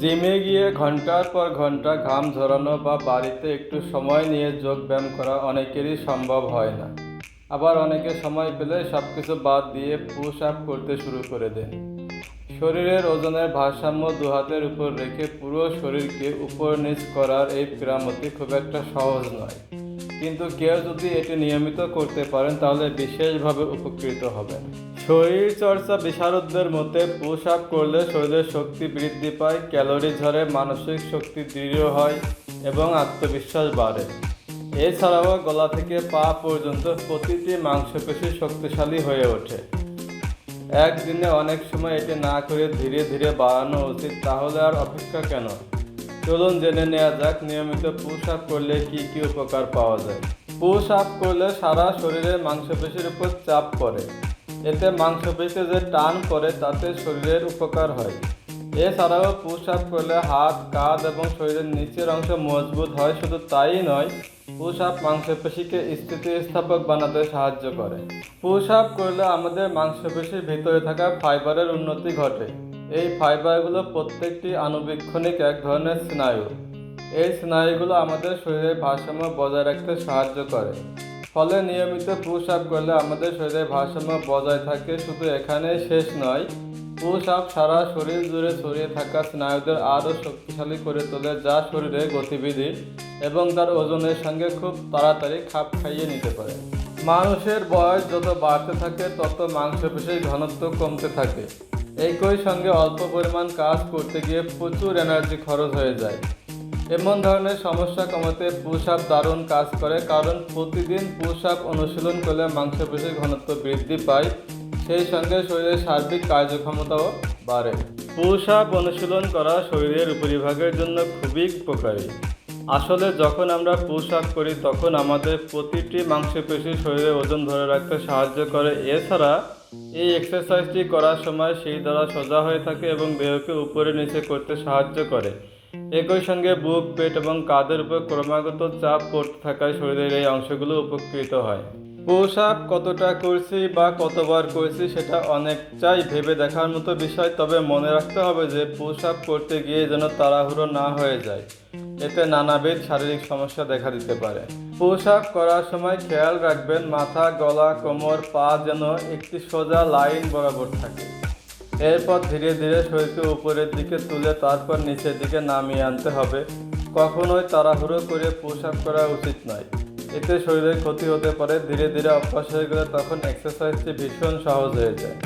জিমে গিয়ে ঘণ্টার পর ঘণ্টা ঘাম ঝরানো বা বাড়িতে একটু সময় নিয়ে যোগ ব্যায়াম করা অনেকেরই সম্ভব হয় না। আবার অনেকে সময় পেলে সব কিছু বাদ দিয়ে পুশ আপ করতে শুরু করে দেন। শরীরের ওজনের ভারসাম্য দু হাতের উপর রেখে পুরো শরীরকে উপর নিচ করার এই ক্রামতি খুব একটা সহজ নয়। কিন্তু কেউ যদি এটি নিয়মিত করতে পারেন, তাহলে বিশেষভাবে উপকৃত হবেন। শরীর চর্চা বিশারদদের মতে পুশ আপ করলে শরীরের শক্তি বৃদ্ধি পায়, ক্যালোরি ঝরে, মানসিক শক্তি দৃঢ় হয় এবং আত্মবিশ্বাস বাড়ে। এছাড়াও গলা থেকে পা পর্যন্ত প্রতিটি মাংসপেশি শক্তিশালী হয়ে ওঠে। একদিনে অনেক সময় এটি না করে ধীরে ধীরে বাড়ানো উচিত, তাহলে আর অপেক্ষা কেন? চলুন জেনে নেওয়া যাক নিয়মিত পুশ আপ করলে কি কি উপকার পাওয়া যায়। পুশ আপ করলে সারা শরীরের মাংসপেশির উপর চাপ পড়ে। এতে মাংসপেশিতে যে টান পড়ে, তাতে শরীরের উপকার হয়। এছাড়াও পুশ আপ করলে হাত, কাঁধ এবং শরীরের নিচের অংশ মজবুত হয়, শুধু তাই নয় পুশ আপ মাংসপেশিকে স্থিতিস্থাপক বানাতে সাহায্য করে। পুশ আপ করলে আমাদের মাংসপেশির ভিতরে থাকা ফাইবারের উন্নতি ঘটে। এই ফাইবারগুলো প্রত্যেকটি আণুবীক্ষণিক এক ধরনের স্নায়ু। এই স্নায়ুগুলো আমাদের শরীরের ভারসাম্য বজায় রাখতে সাহায্য করে। ফলে নিয়মিত পুশ আপ করলে আমাদের শরীরের ভারসাম্য বজায় থাকে। শুধু এখানেই শেষ নয় পুশ আপ সারা শরীর জুড়ে ছড়িয়ে থাকা স্নায়ুদের আরও শক্তিশালী করে তোলে, যা শরীরের গতিবিধি এবং তার ওজনের সঙ্গে খুব তাড়াতাড়ি খাপ খাইয়ে নিতে পারে। মানুষের বয়স যত বাড়তে থাকে, তত মাংসপেশির ঘনত্ব কমতে থাকে। একই সঙ্গে অল্প পরিমাণ কাজ করতে গিয়ে প্রচুর এনার্জি খরচ হয়ে যায়। এমন ধরনের সমস্যা কমাতে পুশ আপ দারুণ কাজ করে, কারণ প্রতিদিন পুশ আপ অনুশীলন করলে মাংসপেশির ঘনত্ব বৃদ্ধি পায়, সেই সঙ্গে শরীরের সার্বিক কার্যক্ষমতাও বাড়ে। পুশ আপ অনুশীলন করা শরীরের উপরিভাগের জন্য খুবই উপকারী। আসলে যখন আমরা পুশ আপ করি তখন আমাদের প্রতিটি মাংসপেশি শরীরে ওজন ধরে রাখতে সাহায্য করে। এছাড়া এই এক্সারসাইজটি করার সময় সেই দ্বারা সোজা হয়ে থাকে এবং দেহকে উপরে নিচে করতে সাহায্য করে। একই সঙ্গে বুক, পেট এবং কাঁধের উপর ক্রমাগত চাপ পড়তে থাকায় শরীরের এই অংশগুলো উপকৃত হয়। পুশ আপ কতটা করছি বা কতবার করছি সেটা অনেকটাই ভেবে দেখার মতো বিষয়, তবে মনে রাখতে হবে যে পুশ আপ করতে গিয়ে যেন তাড়াহুড়ো না হয়ে যায়। এতে নানাবিধ শারীরিক সমস্যা দেখা দিতে পারে। পুশ আপ করার সময় খেয়াল রাখবেন, মাথা, গলা, কোমর, পা যেন একটি সোজা লাইন বরাবর থাকে। এরপর ধীরে ধীরে শরীরকে উপরের দিকে তুলে তারপর নিচের দিকে নামিয়ে আনতে হবে। কখনোই তাড়াহুড়ো করে পোশাক করা উচিত নয়। এতে শরীরের ক্ষতি হতে পারে, ধীরে ধীরে অভ্যাস হয়ে গেলে তখন এক্সারসাইজটি ভীষণ সহজ হয়ে যায়।